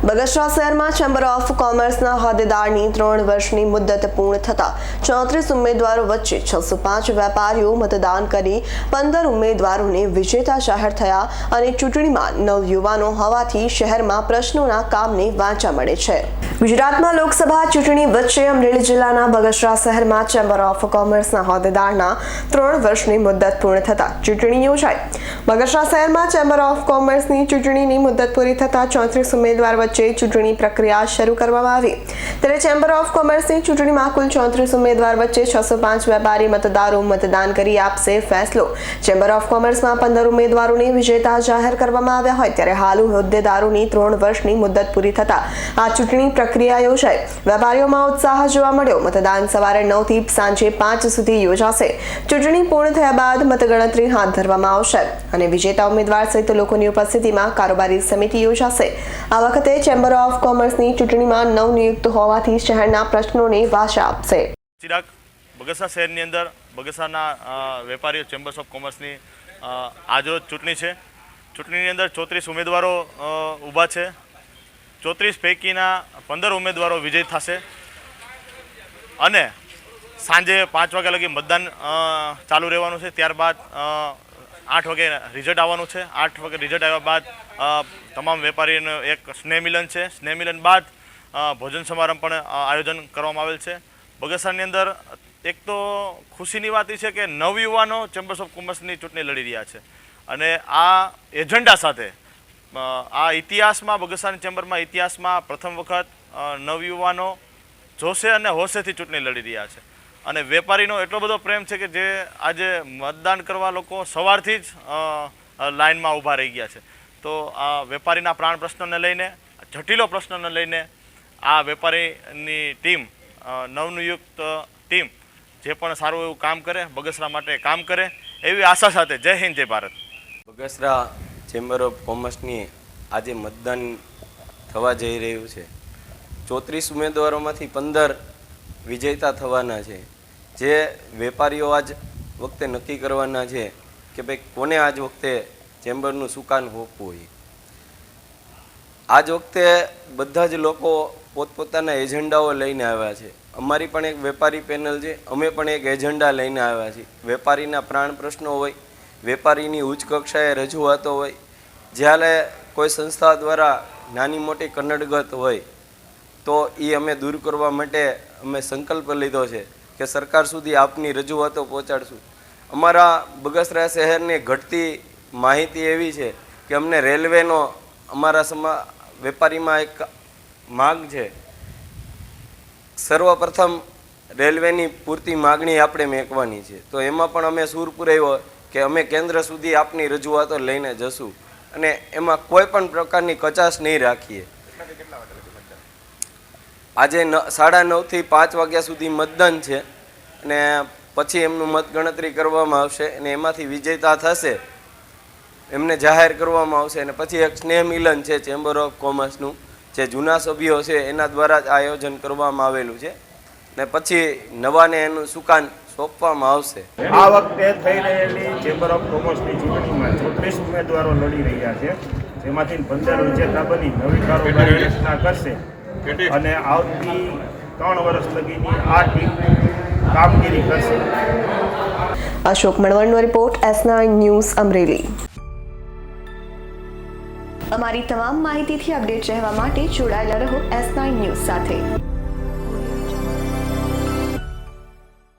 બગસરા શહેરમાં chamber of કોમર્સના હોદ્દેદારની ત્રણ વર્ષની મુદ્દત પૂર્ણ થતા ચોત્રીસ ઉમેદવારો વચ્ચે છસો પાંચ વેપારીઓ મતદાન કરી પંદર ઉમેદવારોને વિજેતા જાહેર થયા અને ચૂંટણીમાં નવ યુવાનો હોવાથી શહેરમાં પ્રશ્નોના કામને વાંચા મળે છે. ગુજરાતમાં લોકસભા ચૂંટણી વચ્ચે અમરેલી જિલ્લાના બગસરા શહેરમાં ચેમ્બર ઓફ કોમર્સના હોદ્દેદારના ત્રણ વર્ષની મુદ્દત પૂર્ણ થતા ચૂંટણી યોજાઈ. બગસરા શહેરમાં ચેમ્બર ઓફ કોમર્સની ચૂંટણીની મુદ્દત પૂરી થતા ચોત્રીસ ઉમેદવાર વચ્ચે ચૂંટણી પ્રક્રિયા શરૂ કરવામાં આવી. ત્યારે ચેમ્બર ઓફ કોમર્સની ચૂંટણીમાં કુલ ચોત્રીસ ઉમેદવાર વચ્ચે છસો પાંચ વેપારી મતદારો મતદાન કરી આપશે ફેસલો. ચેમ્બર ઓફ કોમર્સમાં પંદર ઉમેદવારોને વિજેતા જાહેર કરવામાં આવ્યા હોય ત્યારે હાલ હોદ્દેદારોની ત્રણ વર્ષની મુદત પૂરી થતા આ ચૂંટણી પ્રક્રિયા યોજાઈ. વેપારીઓમાં ઉત્સાહ જોવા મળ્યો. મતદાન સવારે નવથી સાંજે પાંચ સુધી યોજાશે. ચૂંટણી પૂર્ણ થયા બાદ મતગણતરી હાથ ધરવામાં આવશે અને વિજેતા ઉમેદવાર સહિત લોકોની ઉપસ્થિતિમાં કારોબારી સમિતિ યોજાશે. આ વખતે ચેમ્બર ઓફ કોમર્સની ચૂંટણીમાં નવનિયુક્ત હોવાથી શહેરના પ્રશ્નોને વાચા આપશે. ચિરાગ, બગસા શહેરની અંદર, બગસાના વેપારીઓ ચેમ્બર્સ ઓફ કોમર્સની આજરોજ ચૂંટણી છે. ચૂંટણીની અંદર ચોત્રીસ ઉમેદવારો ઊભા છે. ચોત્રીસ પૈકીના પંદર ઉમેદવારો વિજય થશે. અને સાંજે પાંચ વાગ્યા લગી મતદાન ચાલુ રહેવાનું છે. ત્યારબાદ આઠ વાગે રિઝલ્ટ આવવાનું છે. આઠ વાગે રિઝલ્ટ આવ્યા બાદ તમામ વેપારીઓનું એક સ્નેહ મિલન છે. સ્નેહ મિલન બાદ ભોજન સમારંભ પણ આયોજન કરવામાં આવેલ છે. બગસરાની અંદર એક તો ખુશીની વાત એ છે કે નવયુવાનો ચેમ્બર્સ ઓફ કોમર્સની ચૂંટણી લડી રહ્યા છે. અને આ એજન્ડા સાથે આ ઇતિહાસમાં, બગસરાની ચેમ્બરમાં ઇતિહાસમાં પ્રથમ વખત નવયુવાનો જોશે અને હોશેથી ચૂંટણી લડી રહ્યા છે. અને વેપારીનો એટલો બધો પ્રેમ છે કે જે આજે મતદાન કરવા લોકો સવારથી જ લાઇનમાં ઊભા રહી ગયા છે. તો આ વેપારીના પ્રાણ પ્રશ્નને લઈને, જટિલો પ્રશ્નને લઈને આ વેપારીની ટીમ નવનિયુક્ત ટીમ જે પણ સારું એવું કામ કરે, બગસરા માટે કામ કરે, એવી આશા સાથે જય હિન્દ, જય ભારત. બગસરા ચેમ્બર ઓફ કોમર્સની આજે મતદાન થવા જઈ રહ્યું છે. ચોત્રીસ ઉમેદવારોમાંથી પંદર વિજેતા થવાના છે. જે વેપારીઓ આજ વખતે નક્કી કરવાના છે કે ભાઈ કોને આજ વખતે ચેમ્બરનું સુકાન હોપવું હોય. આજ વખતે બધા જ લોકો પોતપોતાના એજન્ડાઓ લઈને આવ્યા છે. અમારી પણ એક વેપારી પેનલ છે. અમે પણ એક એજન્ડા લઈને આવ્યા છીએ. વેપારીના પ્રાણ પ્રશ્નો હોય, વેપારીની ઉચ્ચ કક્ષાએ રજૂઆતો હોય, જ્યારે કોઈ સંસ્થા દ્વારા નાની મોટી કન્નડગત હોય, તો એ અમે દૂર કરવા માટે અમે સંકલ્પ લીધો છે કે સરકાર સુધી આપની રજૂઆતો પહોંચાડશું. અમારા બગસરા શહેરની ઘટતી માહિતી એવી છે કે અમને રેલવેનો અમારા સમા, વેપારીમાં એક માગ છે. સર્વપ્રથમ રેલવેની પૂરતી માગણી આપણે મેકવાની છે. તો એમાં પણ અમે સૂર પુરાવ્યો કે અમે કેન્દ્ર સુધી આપની રજૂઆતો લઈને જશું અને એમાં કોઈ પણ પ્રકારની કચાશ નહીં રાખીએ. આજે ન સાડા નવથી પાંચ વાગ્યા સુધી મતદાન છે અને પછી એમનું મત ગણતરી કરવામાં આવશે અને એમાંથી વિજેતા થશે. એમને જાહેર કરવામાં આવશે અને પછી એક સ્નેહ મિલન છે ચેમ્બર ઓફ કોમર્સનું, જે જૂના સભ્યો છે એના દ્વારા જ આયોજન કરવામાં આવેલું છે. ને પછી નવાને એનું સુકાન સોંપવામાં આવશે. આ વખતે થઈ રહેલી ચેમ્બર ઓફ કોમર્સની ચૂંટણીમાં ચોત્રીસ ઉમેદવારો લડી રહ્યા છે. જેમાંથી પંદર વિજેતા બની. નવી કારોબારી રચના કરશે. અને આવતી ત્રણ વર્ષ લગીની આ ટીમ કામગીરી કરશે. અશોક મણવણનો રિપોર્ટ એસ ન્યૂઝ અમરેલી. અમારી તમામ માહિતીથી અપડેટ રહેવા માટે જોડાયેલા રહો એસ ન્યૂઝ સાથે.